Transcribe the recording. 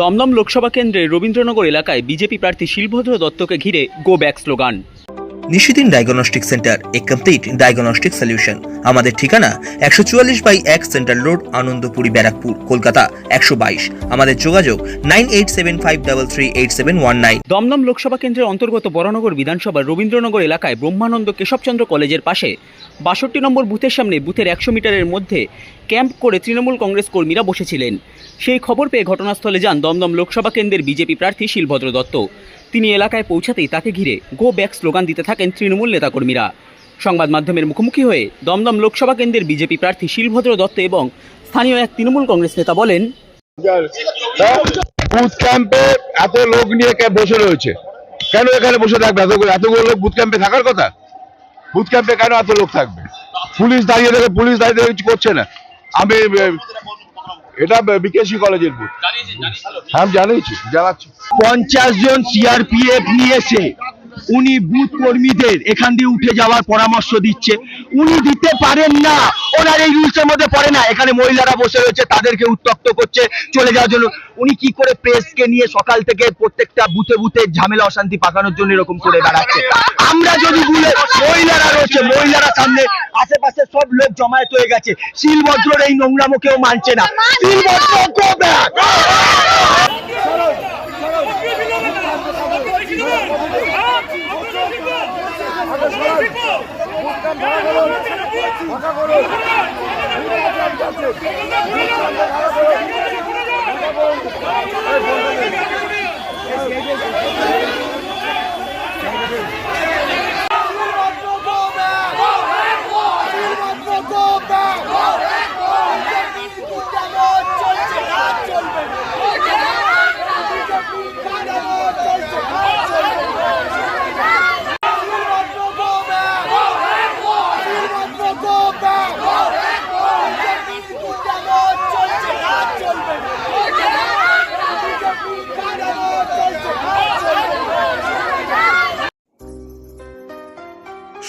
দমদম লোকসভা কেন্দ্রের রবীন্দ্রনগর এলাকায় বিজেপি প্রার্থী শিলভদ্র দত্তকে ঘিরে go back slogan. Nishidin diagnostic centre a complete diagnostic solution আমাদের ঠিকানা একশো চুয়াল্লিশ বাই এক সেন্ট্রাল রোড আনন্দপুরি, ব্যারাকপুর, কলকাতা একশো বাইশ। আমাদের যোগাযোগ nine eight seven five double three eight seven one nine. Dumdum Lok Sabha কেন্দ্রের অন্তর্গত বরানগর বিধানসভার রবীন্দ্রনগর এলাকায় ব্রহ্মানন্দ কেশবচন্দ্র কলেজের পাশে বাষট্টি নম্বর বুথের সামনে বুথের একশো মিটারের মধ্যে ক্যাম্প করে তৃণমূল কংগ্রেস কর্মীরা বসেছিলেন। সেই খবর পেয়ে ঘটনাস্থলে যান দমদম লোকসভা কেন্দ্রের বিজেপি প্রার্থী শিলভদ্র দত্ত। তিনি এলাকায় পৌঁছাতেই তাকে ঘিরে গো ব্যাক স্লোগান দিতে থাকেন তৃণমূল নেতাকর্মীরা। সংবাদ মাধ্যমের মুখোমুখি হয়ে দমদম লোকসভা কেন্দ্রের বিজেপি প্রার্থী শিলভদ্র দত্ত এবং স্থানীয় এক তৃণমূল কংগ্রেস নেতা বলেন বুথ ক্যাম্পে এত লোক নিয়ে বসে রয়েছে? কেন এখানে বসে থাকবে? এতগুলো লোক বুথ ক্যাম্পে থাকার কথা? বুথ ক্যাম্পে কেন এত লোক থাকবে? পুলিশ দাঁড়িয়ে দেখে পুলিশ দাঁড়িয়ে কিছু করছে না। আমি এটা বিকেসি কলেজের বুথ হ্যাঁ জানিয়েছি জানাচ্ছি। পঞ্চাশ জন সিআরপিএফ নিয়েছে উনি বুথ কর্মীদের এখান দিয়ে উঠে যাওয়ার পরামর্শ দিচ্ছে। উনি দিতে পারেন না। ওনার এই রুলসের মধ্যে পড়ে না। এখানে মহিলারা বসে রয়েছে তাদেরকে উত্তক্ত করছে চলে যাওয়ার জন্য। উনি কি করে প্রেসকে নিয়ে সকাল থেকে প্রত্যেকটা বুথে বুথে ঝামেলা অশান্তি পাকানোর জন্য এরকম করে বেড়াচ্ছে আমরা যদি বলে মহিলারা রয়েছে, মহিলারা সামনে, আশেপাশে সব লোক জমায়েত হয়ে গেছে। শিলভদ্রর এই নোংরামো কেউ মানছে না। Shilbhadra go back!